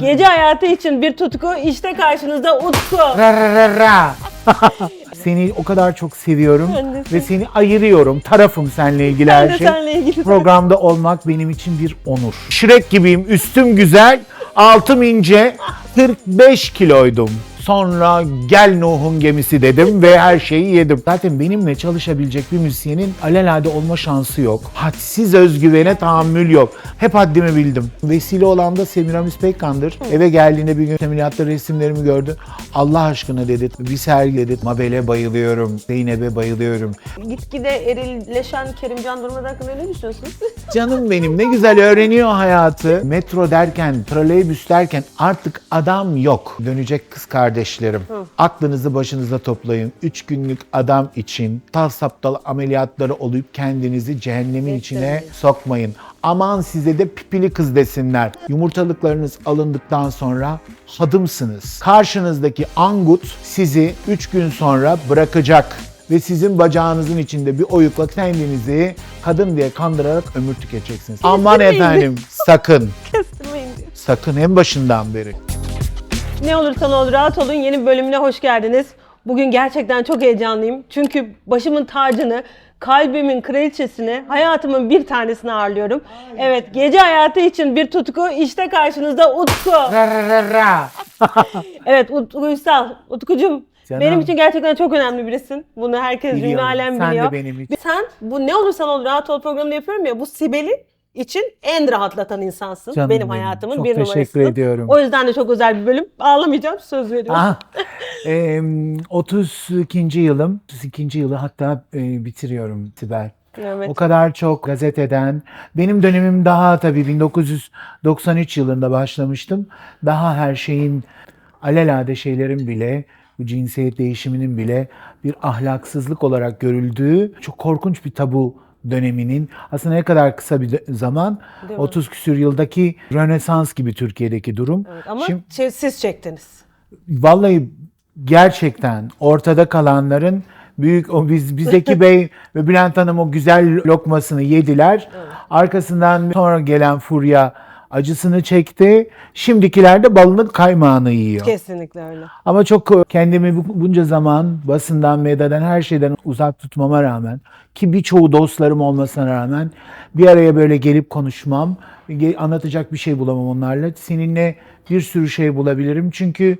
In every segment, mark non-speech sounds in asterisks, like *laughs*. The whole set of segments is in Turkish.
Gece hayatı için bir tutku, işte karşınızda Utku. Ra ra ra ra. *laughs* seni o kadar çok seviyorum Ben de ve seni ayırıyorum. Tarafım seninle ilgili Ben her de şey. seninle ilgili. Programda olmak benim için bir onur. Şirek gibiyim, üstüm güzel, altım ince, 45 kiloydum. Sonra gel Nuh'un gemisi dedim ve her şeyi yedim. Zaten benimle çalışabilecek bir müzisyenin alelade olma şansı yok. Hadsiz özgüvene tahammül yok. Hep haddimi bildim. Vesile olan da Semiramis Pekkan'dır. Eve geldiğinde bir gün ameliyatta resimlerimi gördü. Allah aşkına dedi. Bir sergi dedi. Mabel'e bayılıyorum. Zeynep'e bayılıyorum. Gitgide erilleşen Kerimcan Durmaz hakkında ne düşünüyorsunuz? *laughs* Canım benim ne güzel öğreniyor hayatı. Metro derken, troleybüs derken artık adam yok. Dönecek kız kardeşlerim. Aklınızı başınıza toplayın. Üç günlük adam için tal saptal ameliyatları olup kendinizi cehennemin içine sokmayın. Aman size de pipili kız desinler. Yumurtalıklarınız alındıktan sonra hadımsınız. Karşınızdaki angut sizi üç gün sonra bırakacak ve sizin bacağınızın içinde bir oyukla kendinizi kadın diye kandırarak ömür tüketeceksiniz. Aman efendim sakın, *laughs* sakın en başından beri. Ne olursa ne olur rahat olun yeni bölümüne hoş geldiniz. Bugün gerçekten çok heyecanlıyım. Çünkü başımın tacını, kalbimin kraliçesini, hayatımın bir tanesini ağırlıyorum. Evet gece hayatı için bir tutku işte karşınızda Utku. *laughs* Evet Utku Uysal. Utkucum Canım. benim için gerçekten çok önemli birisin. Bunu herkes Biliyorum. alem Sen de biliyor. benim için. Sen bu ne olursa olur rahat ol programını yapıyorum ya bu Sibel'i için en rahatlatan insansın. Canım benim benim. hayatımın Çok bir teşekkür numarasısın. ediyorum. O yüzden de çok özel bir bölüm. Ağlamayacağım söz veriyorum. Ah, *laughs* em, 32. yılım, 32. yılı hatta e, bitiriyorum Sibel. Evet. O kadar çok gazeteden. Benim dönemim daha tabii 1993 yılında başlamıştım. Daha her şeyin alelade şeylerin bile bu cinsiyet değişiminin bile bir ahlaksızlık olarak görüldüğü çok korkunç bir tabu döneminin aslında ne kadar kısa bir zaman Değil mi? 30 küsür yıldaki Rönesans gibi Türkiye'deki durum. Evet, Ama Şimdi şey, siz çektiniz. vallahi gerçekten ortada kalanların büyük o biz bizdeki *laughs* Bey ve Bülent Hanım o güzel lokmasını yediler. Arkasından sonra gelen furya acısını çekti. Şimdikiler de balını kaymağını yiyor. Kesinlikle öyle. Ama çok kendimi bu- bunca zaman basından, medyadan, her şeyden uzak tutmama rağmen ki birçoğu dostlarım olmasına rağmen bir araya böyle gelip konuşmam, anlatacak bir şey bulamam onlarla. Seninle bir sürü şey bulabilirim. Çünkü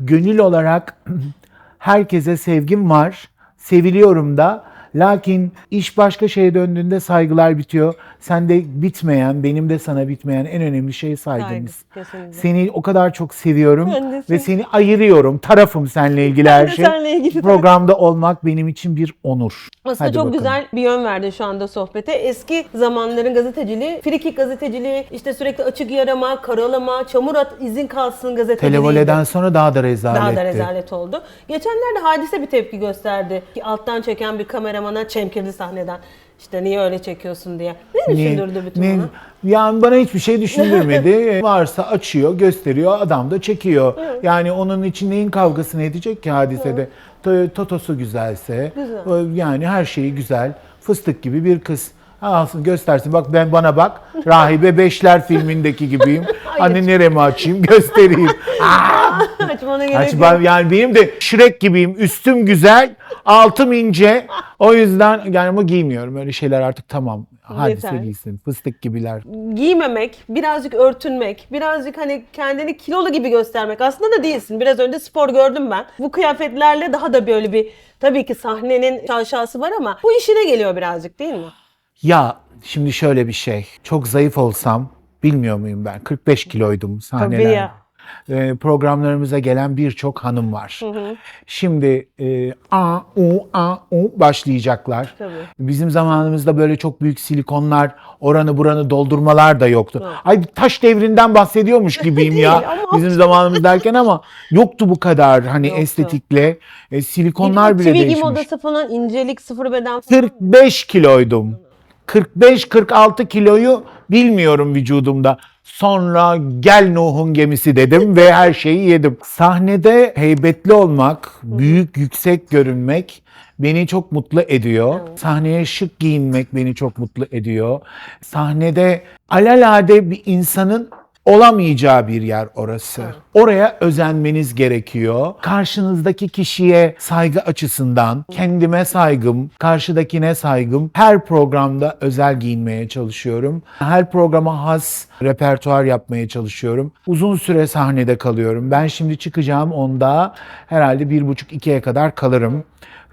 gönül olarak *clears throat* herkese sevgim var. Seviliyorum da. Lakin iş başka şeye döndüğünde saygılar bitiyor. Sende bitmeyen, benim de sana bitmeyen en önemli şey saygımız. Saygı. Seni o kadar çok seviyorum de ve seni- ayırıyorum. Tarafım seninle ilgili her de şey. seninle ilgili Programda olmak benim için bir onur. Aslında Hadi çok bakalım. güzel bir yön verdin şu anda sohbete. Eski zamanların gazeteciliği, frikik gazeteciliği, işte sürekli açık yarama, karalama, çamur at, izin kalsın gazeteciliği. Televoleden sonra daha da rezaletti. Daha da rezalet oldu. Geçenlerde hadise bir tepki gösterdi. Ki Alttan çeken bir kameramana çemkirdi sahneden. İşte niye öyle çekiyorsun diye. Ne düşündürdü bütün ne- bunu? Yani bana hiçbir şey düşündürmedi. *laughs* E, Varsa açıyor, gösteriyor, adam da çekiyor. Yani onun için neyin kavgasını edecek ki hadisede? To- Totosu güzelse, Güzel. o yani her şeyi güzel, fıstık gibi bir kız. Alsın göstersin. Bak ben bana bak. Rahibe Beşler filmindeki gibiyim. *laughs* Hani neremi açayım *laughs* göstereyim. Açmana gerek Aç, yok. ben, yani benim de Şirek gibiyim. Üstüm güzel, altım ince. O yüzden yani ama giymiyorum. Öyle şeyler artık tamam. Hadise Yeter. giysin. Fıstık gibiler. giymemek, birazcık örtünmek, birazcık hani kendini kilolu gibi göstermek aslında da değilsin. Biraz önce spor gördüm ben. Bu kıyafetlerle daha da böyle bir tabii ki sahnenin şaşası var ama bu işine geliyor birazcık değil mi? Ya şimdi şöyle bir şey. Çok zayıf olsam bilmiyor muyum ben? 45 kiloydum sahnelerde. ya. Ee, programlarımıza gelen birçok hanım var. Şimdi e, a u a u başlayacaklar. Tabii. Bizim zamanımızda böyle çok büyük silikonlar, oranı buranı doldurmalar da yoktu. Ay taş devrinden bahsediyormuş *laughs* gibiyim ya. Değil ama- Bizim zamanımız derken ama yoktu bu kadar hani Yoktu. estetikle. E, silikonlar bile TV değişmiş. giyim odası falan incelik, sıfır beden falan. 45 kiloydum. 45-46 kiloyu bilmiyorum vücudumda. Sonra gel Nuh'un gemisi dedim ve her şeyi yedim. Sahnede heybetli olmak, büyük yüksek görünmek beni çok mutlu ediyor. Sahneye şık giyinmek beni çok mutlu ediyor. Sahnede alelade bir insanın olamayacağı bir yer orası. Oraya özenmeniz gerekiyor. Karşınızdaki kişiye saygı açısından kendime saygım, karşıdakine saygım. Her programda özel giyinmeye çalışıyorum. Her programa has repertuar yapmaya çalışıyorum. Uzun süre sahnede kalıyorum. Ben şimdi çıkacağım onda herhalde bir buçuk ikiye kadar kalırım.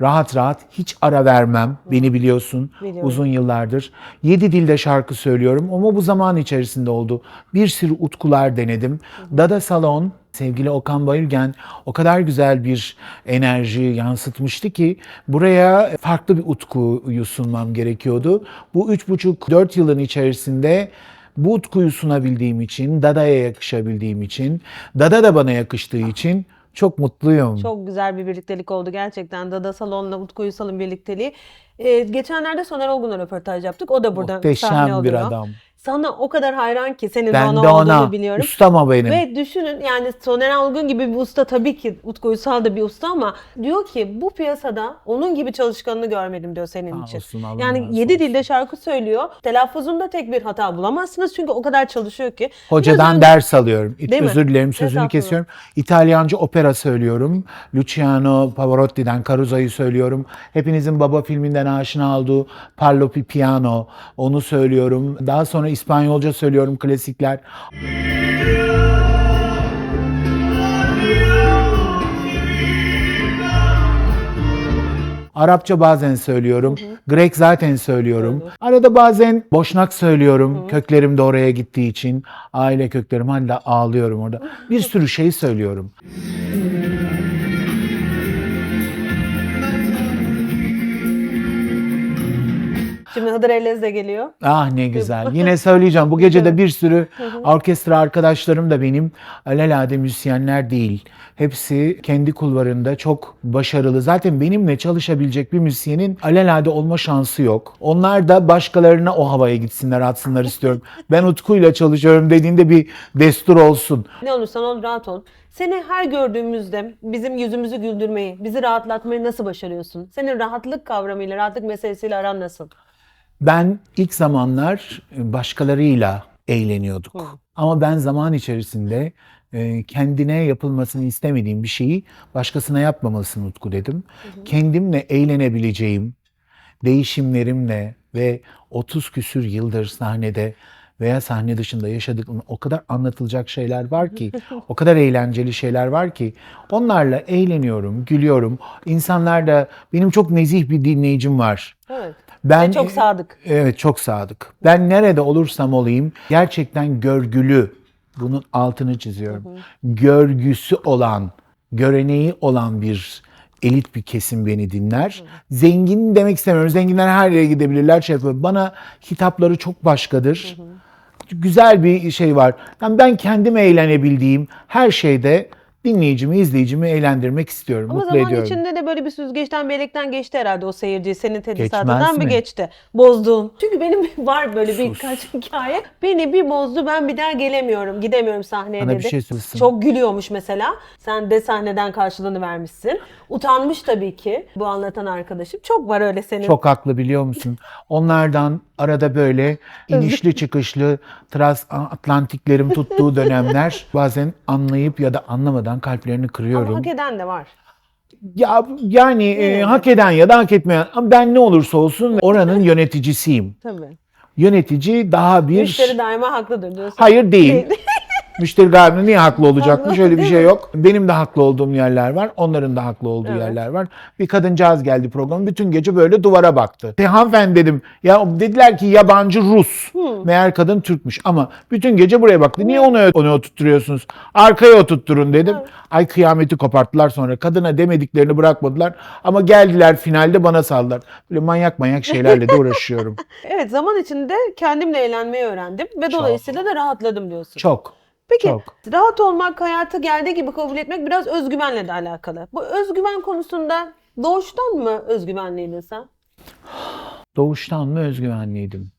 Rahat rahat hiç ara vermem. Beni biliyorsun Biliyorum. uzun yıllardır. Yedi dilde şarkı söylüyorum ama bu zaman içerisinde oldu. Bir sürü utkular denedim. Dada Salon sevgili Okan Bayülgen o kadar güzel bir enerji yansıtmıştı ki buraya farklı bir utkuyu sunmam gerekiyordu. Bu üç buçuk dört yılın içerisinde bu utkuyu sunabildiğim için, Dada'ya yakışabildiğim için, Dada da bana yakıştığı için çok mutluyum. Çok güzel bir birliktelik oldu gerçekten. Dada Salon'la Utku Uysal'ın birlikteliği. Ee, geçenlerde Soner Olgun'la röportaj yaptık. O da burada sahne Muhteşem bir alıyor. adam. Sana o kadar hayran ki senin de Ben ona de olduğunu ona biliyorum. ustama benim. Ve düşünün yani Soner Olgun gibi bir usta tabii ki Utku Uysal da bir usta ama diyor ki bu piyasada onun gibi çalışkanını görmedim diyor senin Sağ için. olsun, Allah yani razı yedi olsun. dilde şarkı söylüyor. Telaffuzunda tek bir hata bulamazsınız çünkü o kadar çalışıyor ki. Hocadan Biraz önce- ders alıyorum. İt- Değil? Özür dilerim sözünü kesiyorum. İtalyanca opera söylüyorum. Luciano Pavarotti'den Carusa'yı söylüyorum. Hepinizin Baba filminden aşina olduğu Parlo Pi Piano onu söylüyorum. Daha sonra İspanyolca söylüyorum klasikler. Arapça bazen söylüyorum. Grek zaten söylüyorum. Arada bazen Boşnak söylüyorum. Köklerim de oraya gittiği için. Aile köklerim hala ağlıyorum orada. Bir sürü şey söylüyorum. Şimdi Hıdır Ellez de geliyor. Ah ne güzel. *laughs* Yine söyleyeceğim. Bu gece de bir sürü orkestra arkadaşlarım da benim alelade müzisyenler değil. Hepsi kendi kulvarında çok başarılı. Zaten benimle çalışabilecek bir müzisyenin alelade olma şansı yok. Onlar da başkalarına o havaya gitsinler, atsınlar istiyorum. *laughs* Ben Utku'yla çalışıyorum dediğinde bir destur olsun. Ne olursan ol rahat ol. Seni her gördüğümüzde bizim yüzümüzü güldürmeyi, bizi rahatlatmayı nasıl başarıyorsun? Senin rahatlık kavramıyla, rahatlık meselesiyle aran nasıl? Ben ilk zamanlar başkalarıyla eğleniyorduk. Ama ben zaman içerisinde e, kendine yapılmasını istemediğim bir şeyi başkasına yapmamalısın Utku dedim. Kendimle eğlenebileceğim değişimlerimle ve 30 küsür yıldır sahnede veya sahne dışında yaşadıklarım o kadar anlatılacak şeyler var ki, *laughs* o kadar eğlenceli şeyler var ki onlarla eğleniyorum, gülüyorum. İnsanlar da benim çok nezih bir dinleyicim var. Evet. Ben Ve çok sadık. Evet çok sadık. Ben nerede olursam olayım gerçekten görgülü. Bunun altını çiziyorum. Görgüsü olan, göreneği olan bir elit bir kesim beni dinler. Zengin demek istemiyorum. Zenginler her yere gidebilirler. Şey yapıyor. Bana hitapları çok başkadır. Güzel bir şey var. Yani ben kendim eğlenebildiğim her şeyde dinleyicimi, izleyicimi eğlendirmek istiyorum. Ama mutlu zaman ediyorum. içinde de böyle bir süzgeçten, bir elekten geçti herhalde o seyirci. Senin bir mi? geçti. Bozdun. Çünkü benim var böyle birkaç hikaye. Beni bir bozdu ben bir daha gelemiyorum. Gidemiyorum sahneye Bana dedi. bir şey söylesin. Çok gülüyormuş mesela. Sen de sahneden karşılığını vermişsin. Utanmış tabii ki bu anlatan arkadaşım. Çok var öyle senin. Çok haklı biliyor musun? Onlardan arada böyle inişli çıkışlı transatlantiklerim tuttuğu dönemler bazen anlayıp ya da anlamadan kalplerini Ama kırıyorum. hak eden de var. Ya yani e, hak eden ya da hak etmeyen ama ben ne olursa olsun oranın yöneticisiyim. Tabii. Yönetici daha bir Müşteri daima haklıdır diyorsun. Hayır değil. Müşteri galiba niye haklı olacakmış? Öyle bir şey yok. Benim de haklı olduğum yerler var. Onların da haklı olduğu Evet. yerler var. Bir kadıncağız geldi programa. Bütün gece böyle duvara baktı. E, hanımefendi dedim. Ya dediler ki yabancı Rus. Meğer kadın Türkmüş. Ama bütün gece buraya baktı. Niye onu onu oturtturuyorsunuz? Arkaya oturtturun dedim. Ay kıyameti koparttılar sonra. Kadına demediklerini bırakmadılar. Ama geldiler finalde bana saldılar. Böyle manyak manyak şeylerle de uğraşıyorum. *laughs* Evet zaman içinde kendimle eğlenmeyi öğrendim ve dolayısıyla da rahatladım diyorsun. Çok. Peki Çok. rahat olmak, hayatı geldiği gibi kabul etmek biraz özgüvenle de alakalı. Bu özgüven konusunda doğuştan mı özgüvenliydin sen? Doğuştan mı özgüvenliydim?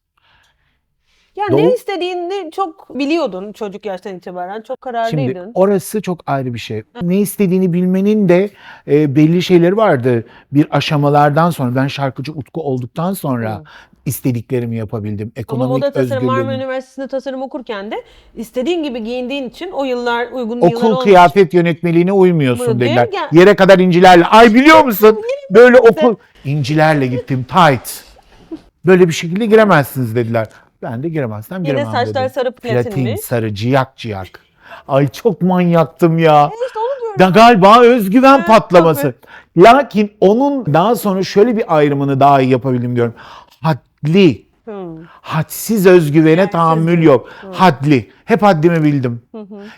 Yani Doğu- ne istediğini çok biliyordun çocuk yaştan itibaren. Çok kararlıydın. Şimdi orası çok ayrı bir şey. Ne istediğini bilmenin de e, belli şeyleri vardı. Bir aşamalardan sonra ben şarkıcı Utku olduktan sonra istediklerimi yapabildim. Ama Ekonomik moda tasarım Marmara. Üniversitesi'nde tasarım okurken de istediğin gibi giyindiğin için o yıllar uygun yıllar Okul kıyafet yönetmeliğine uymuyorsun Uymuyor. dediler. Gel- Yere kadar incilerle. Ay biliyor musun? Böyle okul incilerle gittim tight. Böyle bir şekilde giremezsiniz dediler. Ben de giremezsem Yine giremem saçlar dedim. sarı platin Platin, mi? sarı, ciyak ciyak. Ay çok manyaktım ya. İşte onu diyorum. Da galiba özgüven Evet, patlaması. Lakin onun daha sonra şöyle bir ayrımını daha iyi yapabildim diyorum. Hadli, Hmm. hadsiz özgüvene tahammül yok. Hadli. Hep haddimi bildim.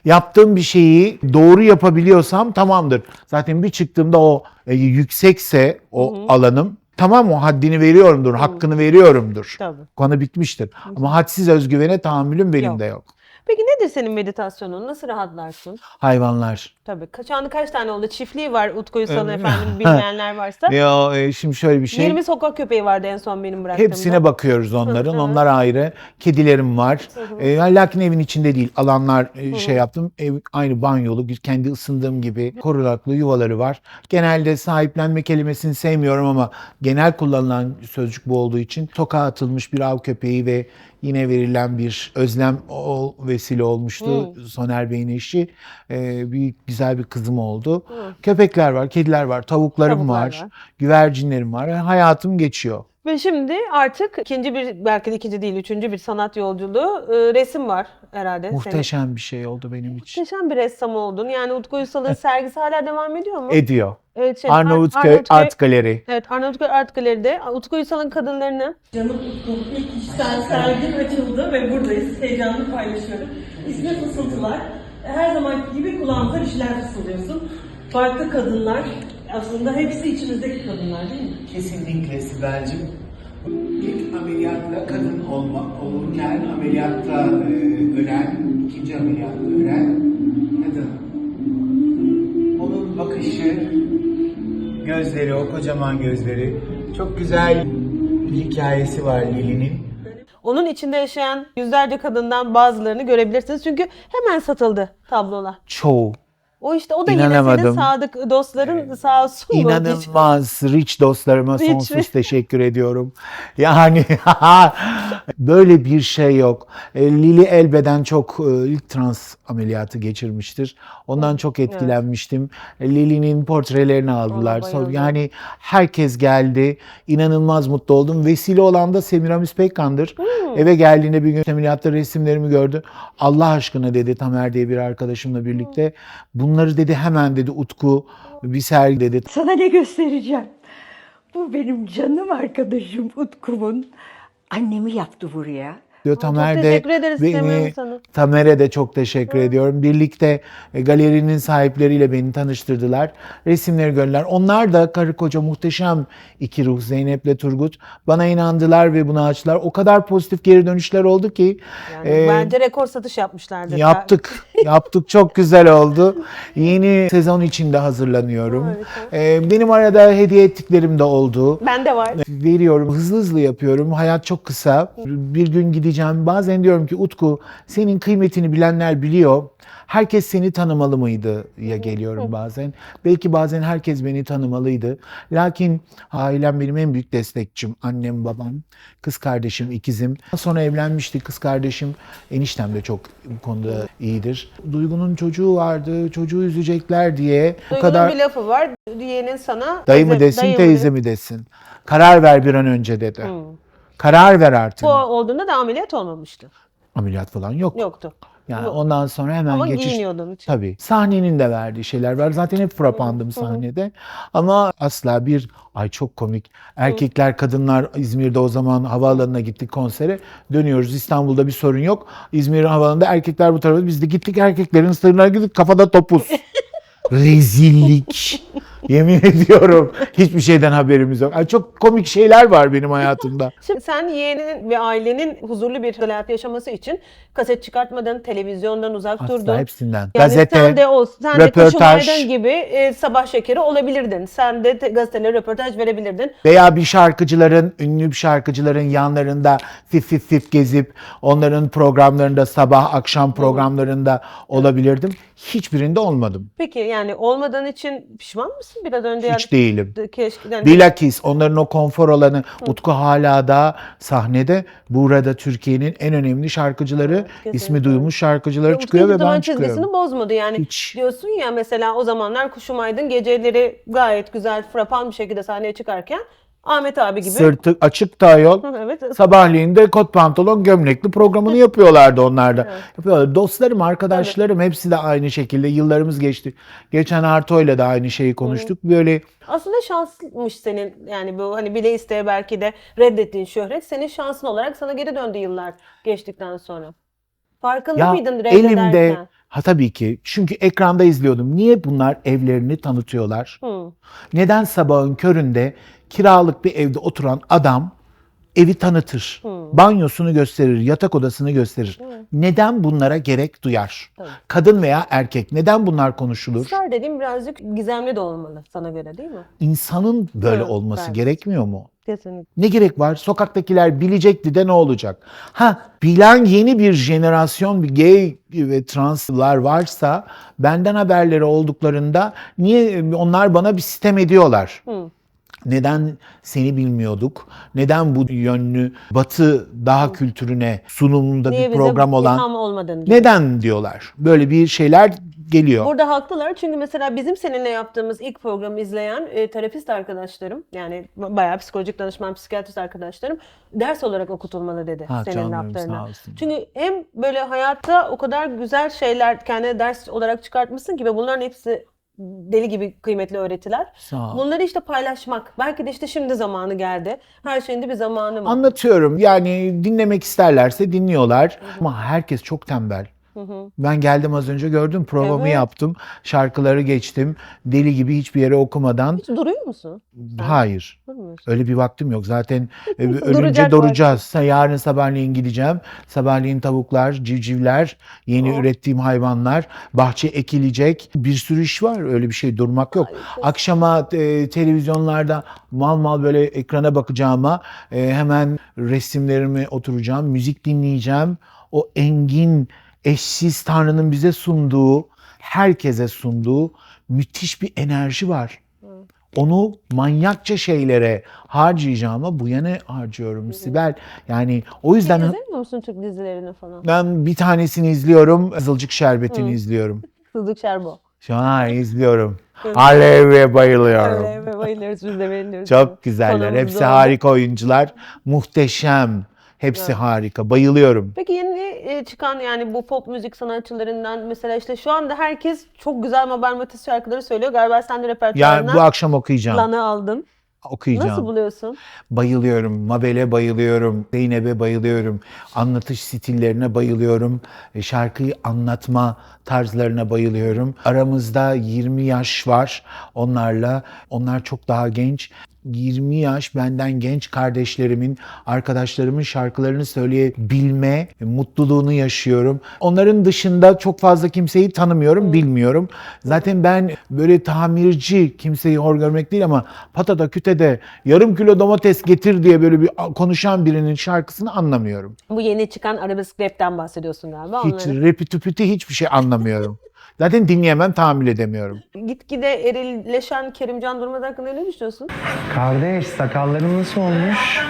Yaptığım bir şeyi doğru yapabiliyorsam tamamdır. Zaten bir çıktığımda o e, yüksekse o alanım tamam o haddini veriyorumdur, hakkını veriyorumdur. Tabii. Konu bitmiştir. Ama hadsiz özgüvene tahammülüm benim Yok. de yok. Peki nedir senin meditasyonun? Nasıl rahatlarsın? Hayvanlar. Tabii. Ka- Şu anda kaç tane oldu? Çiftliği var Utku Uysal'ın *laughs* efendim bilmeyenler varsa. Ya e, şimdi şöyle bir şey. 20 sokak köpeği vardı en son benim bıraktığımda. Hepsine bakıyoruz onların. Onlar ayrı. Kedilerim var. E, lakin evin içinde değil. Alanlar e, şey yaptım. Ev aynı banyolu. Kendi ısındığım gibi korunaklı yuvaları var. Genelde sahiplenme kelimesini sevmiyorum ama genel kullanılan sözcük bu olduğu için sokağa atılmış bir av köpeği ve yine verilen bir özlem o vesile olmuştu. Soner Bey'in eşi. E, bir güzel bir kızım oldu. Köpekler var, kediler var, tavuklarım Tavuklar var, var. güvercinlerim var. Hayatım geçiyor. Ve şimdi artık ikinci bir, belki de ikinci değil, üçüncü bir sanat yolculuğu. Ee, resim var herhalde. senin. Muhteşem bir şey oldu benim için. Muhteşem bir ressam oldun. Yani Utku Uysal'ın *laughs* sergisi hala devam ediyor mu? Ediyor. evet, şey, Arnavutköy Arnavutköy- Art Galeri. Evet, Arnavutköy Art Galeri'de Utku Uysal'ın kadınlarını Canım Utku, ilk kişisel sergim açıldı ve buradayız. Heyecanlı paylaşıyorum. İsmi Fısıltılar. Her zamanki gibi kulağımıza bir şeyler fısıldıyorsun. Farklı kadınlar, aslında hepsi içimizdeki kadınlar değil mi? Kesinlikle Sibel'cim. İlk ameliyatta kadın olma, olurken ameliyatta e, ölen, ikinci ameliyatta ölen kadın. Onun bakışı, gözleri, o kocaman gözleri. Çok güzel bir hikayesi var Lili'nin. Onun içinde yaşayan yüzlerce kadından bazılarını görebilirsiniz. Çünkü hemen satıldı tablolar. Çoğu. O işte o da yine senin sadık dostların sağ olsun. İnanılmaz rich dostlarıma Rich. sonsuz teşekkür ediyorum. Yani *laughs* böyle bir şey yok. E, Lili Elbeden çok e, ilk trans ameliyatı geçirmiştir. Ondan çok etkilenmiştim. E, Lili'nin portrelerini aldılar. Ona. Yani herkes geldi. İnanılmaz mutlu oldum. Vesile olan da Semiramis Pekkan'dır. Hmm. Eve geldiğinde bir gün ameliyatta resimlerimi gördü. Allah aşkına dedi Tamer diye bir arkadaşımla birlikte. Bunları dedi hemen dedi Utku bir sergi dedi. Sana ne göstereceğim? Bu benim canım arkadaşım Utku'nun annemi yaptı buraya. Diyor. Tamer de teşekkür ederiz Semiramis beni. Tamer'e de çok teşekkür ediyorum. Birlikte e, galerinin sahipleriyle beni tanıştırdılar. Resimleri gördüler. Onlar da karı koca muhteşem iki ruh Zeynep'le Turgut. Bana inandılar ve bunu açtılar. O kadar pozitif geri dönüşler oldu ki Yani e, bence rekor satış yapmışlardır. Yaptık. *laughs* Yaptık. Çok güzel oldu. Yeni sezon için de hazırlanıyorum. Ee, benim arada hediye ettiklerim de oldu. Ben de var. Veriyorum. Hızlı hızlı yapıyorum. Hayat çok kısa. Bir gün gideceğim. Bazen diyorum ki Utku senin kıymetini bilenler biliyor. Herkes seni tanımalı mıydı ya geliyorum bazen. Belki bazen herkes beni tanımalıydı. Lakin ailem benim en büyük destekçim. Annem, babam, kız kardeşim, ikizim. Sonra evlenmiştik. Kız kardeşim, eniştem de çok bu konuda iyidir. Duygu'nun çocuğu vardı. Çocuğu üzecekler diye. Bu Duygu'nun kadar bir lafı var. Yeğenin sana... dayı mı desin, dayı mı teyze mi desin. Karar ver bir an önce dedi. Karar ver artık. Bu olduğunda da ameliyat olmamıştı. Ameliyat falan yok. Yoktu. Yani Yok. ondan sonra hemen Ama geçiş. giyiniyordun hiç. Tabii. Sahnenin de verdiği şeyler var. Zaten hep frapandım sahnede. Ama asla bir ay çok komik. Erkekler, kadınlar İzmir'de o zaman havaalanına gittik konsere. Dönüyoruz. İstanbul'da bir sorun yok. İzmir havaalanında erkekler bu tarafa. Biz de gittik erkeklerin sırrına gittik. Kafada topuz. *laughs* Rezillik. *laughs* Yemin ediyorum. Hiçbir şeyden haberimiz yok. Ay çok komik şeyler var benim hayatımda. *laughs* Şimdi sen yeğenin ve ailenin huzurlu bir hayat yaşaması için kaset çıkartmadın, televizyondan uzak Asla durdun. hepsinden. Yani Gazete, sen de, o, sen de röportaj. Aydın gibi e, sabah şekeri olabilirdin. Sen de te- gazetelere röportaj verebilirdin. Veya bir şarkıcıların, ünlü bir şarkıcıların yanlarında fif fif fif gezip onların programlarında sabah akşam programlarında olabilirdim. Hiçbirinde olmadım. Peki yani olmadığın için pişman mısın? Misin? Biraz önce Hiç değilim. keşke yani, Bilakis onların o konfor alanı Utku hala da sahnede. Burada Türkiye'nin en önemli şarkıcıları, kesinlikle. ismi duyulmuş şarkıcıları Utku çıkıyor ve ben çizgisini çıkıyorum. bozmadı yani. Hiç. Diyorsun ya mesela o zamanlar Kuşum Aydın geceleri gayet güzel, frapan bir şekilde sahneye çıkarken Ahmet abi gibi. Sırtı açık da yol. Hı, *laughs* evet. Sabahleyin de kot pantolon gömlekli programını *laughs* yapıyorlardı onlar da. Yapıyorlar. Dostlarım, arkadaşlarım hepsi de aynı şekilde. Yıllarımız geçti. Geçen Arto'yla da aynı şeyi konuştuk. Böyle Aslında şansmış senin yani bu hani bile isteye belki de reddettiğin şöhret senin şansın olarak sana geri döndü yıllar geçtikten sonra. Farkında ya mıydın elimde reddederken? ha tabii ki çünkü ekranda izliyordum. Niye bunlar evlerini tanıtıyorlar? Hı. Neden sabahın köründe kiralık bir evde oturan adam evi tanıtır, banyosunu gösterir, yatak odasını gösterir. Neden bunlara gerek duyar? Tabii. Kadın veya erkek neden bunlar konuşulur? Star dediğim birazcık gizemli de olmalı sana göre değil mi? İnsanın böyle Evet, olması evet. gerekmiyor mu? Kesinlikle. Ne gerek var? Sokaktakiler bilecekti de ne olacak? Ha bilen yeni bir jenerasyon bir gay ve translar varsa benden haberleri olduklarında niye onlar bana bir sitem ediyorlar? Hı. Neden seni bilmiyorduk? Neden bu yönlü batı daha kültürüne sunumunda Niye bir bize program olan ilham olmadın gibi. neden diyorlar? Böyle bir şeyler geliyor. Burada haklılar çünkü mesela bizim seninle yaptığımız ilk programı izleyen e, terapist arkadaşlarım yani bayağı psikolojik danışman, psikiyatrist arkadaşlarım ders olarak okutulmalı dedi Ha, senin canım benim, laflarına. sağ olsun. Çünkü hem böyle hayatta o kadar güzel şeyler kendine ders olarak çıkartmışsın ki ve bunların hepsi deli gibi kıymetli öğretiler. Sağ ol. Bunları işte paylaşmak. Belki de işte şimdi zamanı geldi. Her şeyin de bir zamanı var. Anlatıyorum. Yani dinlemek isterlerse dinliyorlar. Ama herkes çok tembel. Ben geldim az önce gördüm programı Evet. yaptım. Şarkıları geçtim. Deli gibi hiçbir yere okumadan. Hiç duruyor musun? Hayır. Durmuyorsun. Öyle bir vaktim yok. Zaten ölünce duracağız. Sa- Yarın sabahleyin gideceğim. Sabahleyin tavuklar, civcivler, yeni Oh. ürettiğim hayvanlar, bahçe ekilecek. Bir sürü iş var. Öyle bir şey durmak yok. Akşama e, televizyonlarda mal mal böyle ekrana bakacağıma e, hemen resimlerimi oturacağım, müzik dinleyeceğim. O engin, eşsiz Tanrı'nın bize sunduğu, herkese sunduğu müthiş bir enerji var. Onu manyakça şeylere harcayacağıma bu yana harcıyorum Sibel. Yani o yüzden İzlemiyor musun Türk dizilerini falan? ben bir tanesini izliyorum. Kızılcık Şerbeti'ni izliyorum. *laughs* Sızlık Şerbo. Şu an izliyorum. Alev'e bayılıyorum. Öyle ve bayılıyoruz biz de beğeniyoruz. Çok güzeller. Hepsi harika oyuncular. Muhteşem. Hepsi harika. Bayılıyorum. Peki yeni e, çıkan yani bu pop müzik sanatçılarından mesela işte şu anda herkes çok güzel Mabel Matiz şarkıları söylüyor. Galiba sen de Yani repertuarına bu akşam okuyacağım. planı aldın. Okuyacağım. Nasıl buluyorsun? Bayılıyorum. Mabel'e bayılıyorum. Zeynep'e bayılıyorum. Anlatış stillerine bayılıyorum. E, Şarkıyı anlatma tarzlarına bayılıyorum. Aramızda 20 yaş var onlarla. Onlar çok daha genç. 20 yaş benden genç kardeşlerimin, arkadaşlarımın şarkılarını söyleyebilme mutluluğunu yaşıyorum. Onların dışında çok fazla kimseyi tanımıyorum, bilmiyorum. Zaten ben böyle tamirci kimseyi hor görmek değil ama patada kütede yarım kilo domates getir diye böyle bir konuşan birinin şarkısını anlamıyorum. Bu yeni çıkan arabesk rapten bahsediyorsun galiba. Hiç onların. repi tüpütü hiçbir şey anlamıyorum. *laughs* Zaten dinleyemem, tahammül edemiyorum. Gitgide erilleşen Kerimcan Durmaz hakkında ne düşünüyorsun? Kardeş sakallarım nasıl olmuş?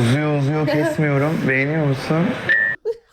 Uzuyor uzuyor kesmiyorum. Beğeniyor musun?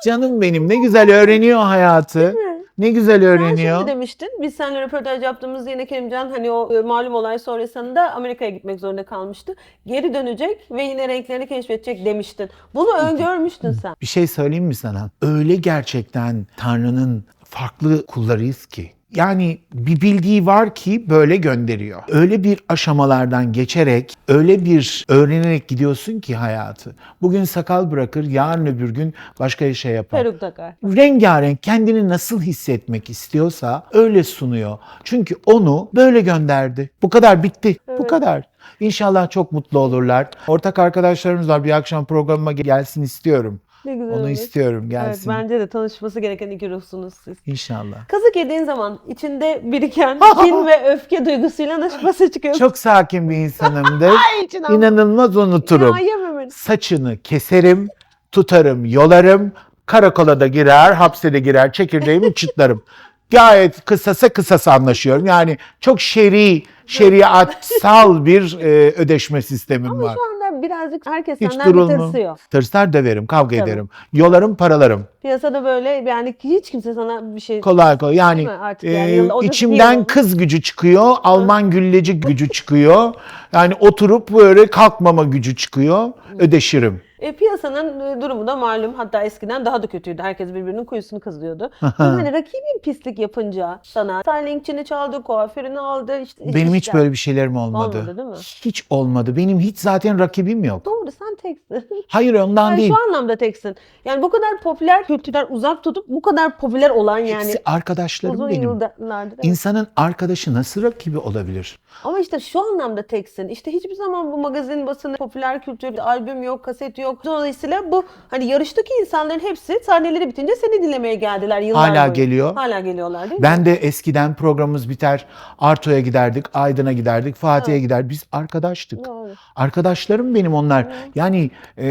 Canım benim ne güzel öğreniyor hayatı. Ne güzel Sen öğreniyor. şimdi demiştin. Biz seninle röportaj yaptığımızda yine Kerimcan hani o e, malum olay sonrasında Amerika'ya gitmek zorunda kalmıştı. Geri dönecek ve yine renklerini keşfedecek demiştin. Bunu öngörmüştün sen. Bir şey söyleyeyim mi sana? Öyle gerçekten Tanrı'nın farklı kullarıyız ki. Yani bir bildiği var ki böyle gönderiyor. Öyle bir aşamalardan geçerek, öyle bir öğrenerek gidiyorsun ki hayatı. Bugün sakal bırakır, yarın öbür gün başka bir şey yapar. Peruk takar. rengarenk kendini nasıl hissetmek istiyorsa öyle sunuyor. Çünkü onu böyle gönderdi. Bu kadar bitti. Bu kadar. İnşallah çok mutlu olurlar. Ortak arkadaşlarımız var. Bir akşam programıma gelsin istiyorum. Ne güzel Onu olur. istiyorum Evet, gelsin. bence de tanışması gereken iki ruhsunuz siz. İnşallah. Kazık yediğin zaman içinde biriken *laughs* kin ve öfke duygusuyla nasıl başa çıkıyorsun? Çok sakin bir insanımdır. *laughs* İnanılmaz unuturum. Ya yememeli. Saçını keserim, tutarım, yolarım. Karakola da girer, hapse de girer, çekirdeğimi *laughs* çıtlarım. Gayet kısasa kısasa anlaşıyorum. Yani çok şer'i, şeriatsal *laughs* bir e, ödeşme sistemim Ama var. şu anda birazcık herkes Hiç senden bir durulma. tırsıyor. Tırsar döverim, kavga Tabii. ederim. Yolarım, paralarım. Piyasada böyle yani hiç kimse sana bir şey... Kolay kolay. Yani, Değil mi? Artık e, yani yılda- o da bir içimden kız gücü çıkıyor, Alman gülleci gücü çıkıyor. Yani oturup böyle kalkmama gücü çıkıyor. Ödeşirim. E, piyasanın e, durumu da malum. Hatta eskiden daha da kötüydü. Herkes birbirinin kuyusunu kazıyordu. yani *laughs* rakibin pislik yapınca sana Starlink'çini çaldı, kuaförünü aldı. Işte, Benim hiç böyle bir şeylerim olmadı. Olmadı, değil mi? Hiç olmadı. Benim hiç zaten rakibim yok. Doğru sen teksin. *laughs* Hayır ondan Yani değil. şu anlamda teksin. Yani bu kadar popüler kültürden uzak tutup bu kadar popüler olan yani Hepsi arkadaşlarım uzun benim. yıllardır. evet. İnsanın arkadaşı nasıl rakibi olabilir? Ama işte şu anlamda teksin. İşte hiçbir zaman bu magazin basını, popüler kültür, albüm yok, kaset yok. Dolayısıyla bu hani yarıştaki insanların hepsi sahneleri bitince seni dinlemeye geldiler yıllar Hala boyu. geliyor. Hala geliyorlar değil mi? Ben de eskiden programımız biter, Arto'ya giderdik, Aydın'a giderdik, Fatih'e gider. Biz arkadaştık. Doğru. Arkadaşlarım benim onlar. Yani e,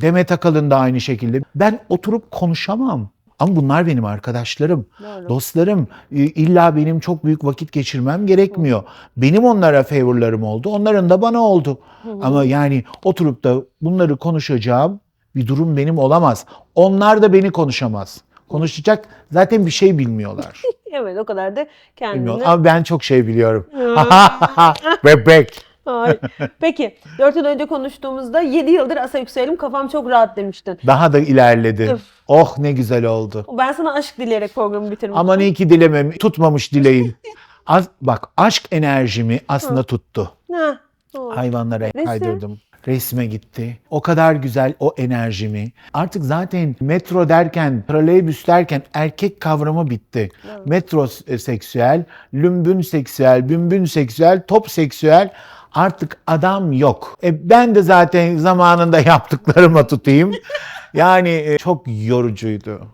Demet Akalın da aynı şekilde. Ben oturup konuşamam. Ama bunlar benim arkadaşlarım, Doğru. dostlarım. İlla benim çok büyük vakit geçirmem gerekmiyor. Benim onlara favorlarım oldu, onların da bana oldu. Ama yani oturup da bunları konuşacağım bir durum benim olamaz. Onlar da beni konuşamaz. Konuşacak zaten bir şey bilmiyorlar. *laughs* Evet o kadar da kendini... Bilmiyorlar. Ama ben çok şey biliyorum. *laughs* Bebek. Ay. Peki 4 yıl önce konuştuğumuzda 7 yıldır asa yükselim kafam çok rahat demiştin. Daha da ilerledi. Öf. Oh ne güzel oldu. Ben sana aşk dileyerek programı bitirmiştim. Aman iyi ki dilemem. Tutmamış dileğim. *laughs* Az, bak aşk enerjimi aslında tuttu. Ha, doğru. Hayvanlara Resim? kaydırdım. Resme gitti. O kadar güzel o enerjimi. Artık zaten metro derken, troleybüs derken erkek kavramı bitti. Metro seksüel, lümbün seksüel, bümbün seksüel, top seksüel. Artık adam yok. E ben de zaten zamanında *laughs* yaptıklarıma tutayım. Yani e, çok yorucuydu.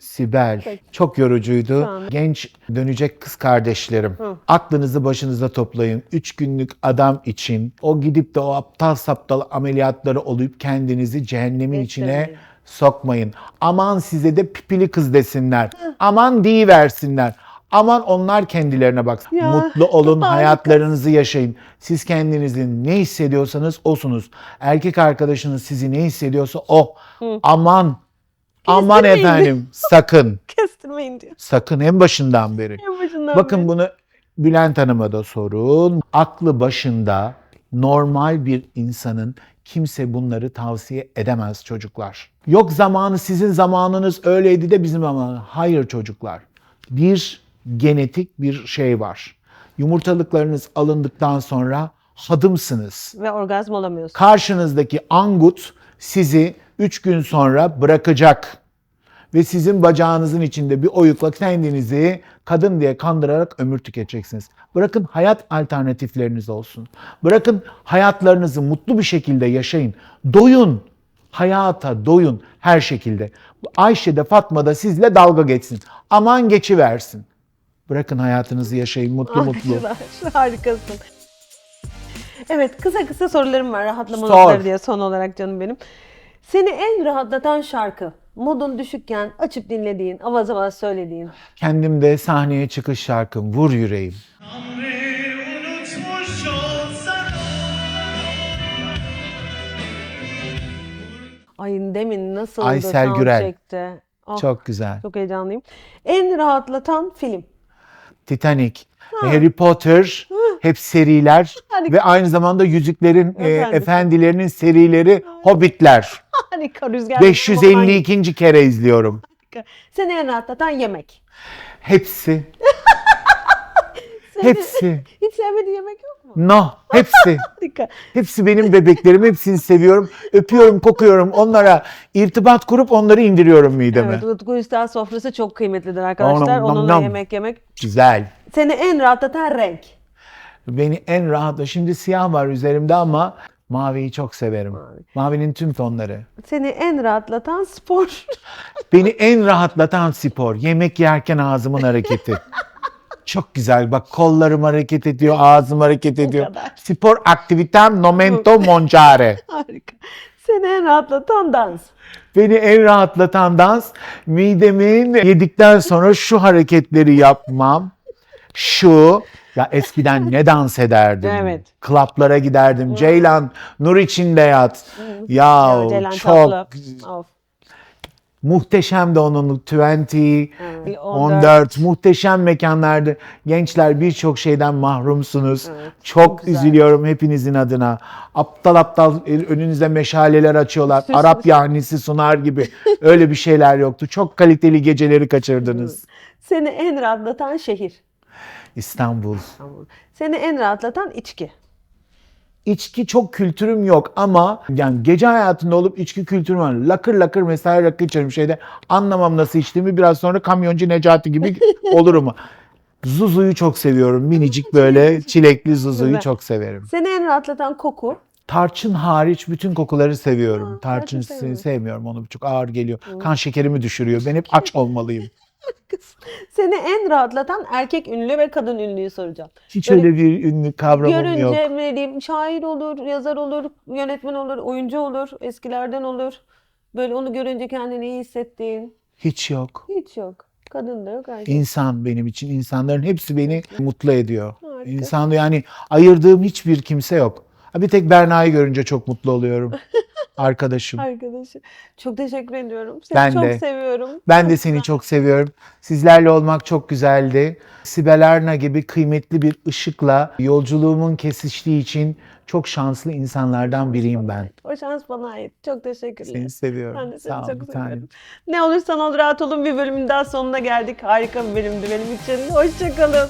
Sibel çok yorucuydu. Tamam. Genç dönecek kız kardeşlerim. Aklınızı başınıza toplayın. Üç günlük adam için o gidip de o aptal saptal ameliyatları olup kendinizi cehennemin içine Beklemeyin. sokmayın. Aman size de pipili kız desinler. Aman versinler. Aman onlar kendilerine baksın. Ya, Mutlu olun, harika. hayatlarınızı yaşayın. Siz kendinizi ne hissediyorsanız osunuz. Erkek arkadaşınız sizi ne hissediyorsa o. Aman Aman Kestirmeyin. efendim sakın. *laughs* Kestirmeyin diyor. Sakın en başından beri. En başından Bakın beri. bunu Bülent Hanım'a da sorun. Aklı başında normal bir insanın kimse bunları tavsiye edemez çocuklar. Yok zamanı sizin zamanınız öyleydi de bizim zamanı. Hayır çocuklar. Bir genetik bir şey var. Yumurtalıklarınız alındıktan sonra hadımsınız. Ve orgazm olamıyorsun. Karşınızdaki angut sizi 3 gün sonra bırakacak. Ve sizin bacağınızın içinde bir oyukla kendinizi kadın diye kandırarak ömür tüketeceksiniz. Bırakın hayat alternatifleriniz olsun. Bırakın hayatlarınızı mutlu bir şekilde yaşayın. Doyun. Hayata doyun her şekilde. Ayşe de Fatma da sizle dalga geçsin. Aman geçiversin. Bırakın hayatınızı yaşayın mutlu mutlu. *laughs* *laughs* Harikasın. Evet kısa kısa sorularım var rahatlama Sor. notları diye son olarak canım benim. Seni en rahatlatan şarkı, modun düşükken açıp dinlediğin, avaz avaz söylediğin. Kendimde sahneye çıkış şarkım Vur Yüreğim. Ay demin nasıl Aysel Gürel. Çekti. Oh, çok. Çok güzel. çok heyecanlıyım. En rahatlatan film. Titanic, Harry Potter, hep seriler Harika. ve aynı zamanda Yüzüklerin e. Efendilerinin serileri Hobbitler. Harika rüzgar. 552. kere izliyorum. Seni en rahatlatan yemek. Hepsi. *laughs* hepsi. *laughs* Hiç sevmediğin yemek yok mu? No, hepsi. *laughs* Harika. Hepsi benim bebeklerim. Hepsini seviyorum. Öpüyorum, kokuyorum. Onlara irtibat kurup onları indiriyorum mideme. Evet, Utku Üstad sofrası çok kıymetlidir arkadaşlar. Nam, nam, Onunla nam. yemek yemek. Güzel. Seni en rahatlatan renk. Beni en rahatla. Şimdi siyah var üzerimde ama maviyi çok severim. Mavinin tüm tonları. Seni en rahatlatan spor. Beni en rahatlatan spor. Yemek yerken ağzımın hareketi. *laughs* Çok güzel. Bak kollarım hareket ediyor, ağzım hareket ediyor. kadar. Spor aktivitem momento moncare. *laughs* Harika. Seni en rahatlatan dans. Beni en rahatlatan dans midemin yedikten sonra şu hareketleri yapmam. Şu ya eskiden ne dans ederdim. Evet. Klaplara giderdim. Ceylan nur içinde yat. Ya Ceylan çok Tatlı. Of. Muhteşem de onun 20, Evet. 14 muhteşem mekanlardı. Gençler birçok şeyden mahrumsunuz. çok güzel. üzülüyorum hepinizin adına. Aptal aptal önünüze meşaleler açıyorlar. Arap yahnisi sunar gibi. *laughs* Öyle bir şeyler yoktu. Çok kaliteli geceleri kaçırdınız. Seni en rahatlatan şehir. İstanbul. Seni en rahatlatan içki. İçki çok kültürüm yok ama yani gece hayatında olup içki kültürüm var. Lakır lakır mesela rakı içerim şeyde. Anlamam nasıl içtiğimi biraz sonra kamyoncu Necati gibi *laughs* olurum. Zuzu'yu çok seviyorum. Minicik böyle çilekli Zuzu'yu çok severim. Seni en rahatlatan koku. Tarçın hariç bütün kokuları seviyorum. Aa, tarçın tarçın seviyorum. sevmiyorum onu çok ağır geliyor. Kan şekerimi düşürüyor. Ben hep aç *laughs* olmalıyım. *laughs* Seni en rahatlatan erkek ünlü ve kadın ünlüyü soracağım. Hiç Böyle öyle bir ünlü kavramım Görünce yok. ne diyeyim şair olur, yazar olur, yönetmen olur, oyuncu olur, eskilerden olur. Böyle onu görünce kendini iyi hissettiğin. Hiç yok. Hiç yok. Kadın da yok erkek. İnsan benim için. insanların hepsi beni mutlu ediyor. Harika. İnsan yani ayırdığım hiçbir kimse yok. Bir tek Berna'yı görünce çok mutlu oluyorum. *laughs* Arkadaşım. Arkadaşı. Çok teşekkür ediyorum. Seni Ben çok de. seviyorum. Ben de seni çok seviyorum. Sizlerle olmak çok güzeldi. Sibel Arna gibi kıymetli bir ışıkla yolculuğumun kesiştiği için çok şanslı insanlardan biriyim ben. O şans bana ait. Çok teşekkürler. Seni seviyorum. Ben de seni Sağ ol çok tanem. seviyorum. Ne olursan ol rahat olun bir bölümün daha sonuna geldik. Harika bir bölümdü benim için. Hoşçakalın.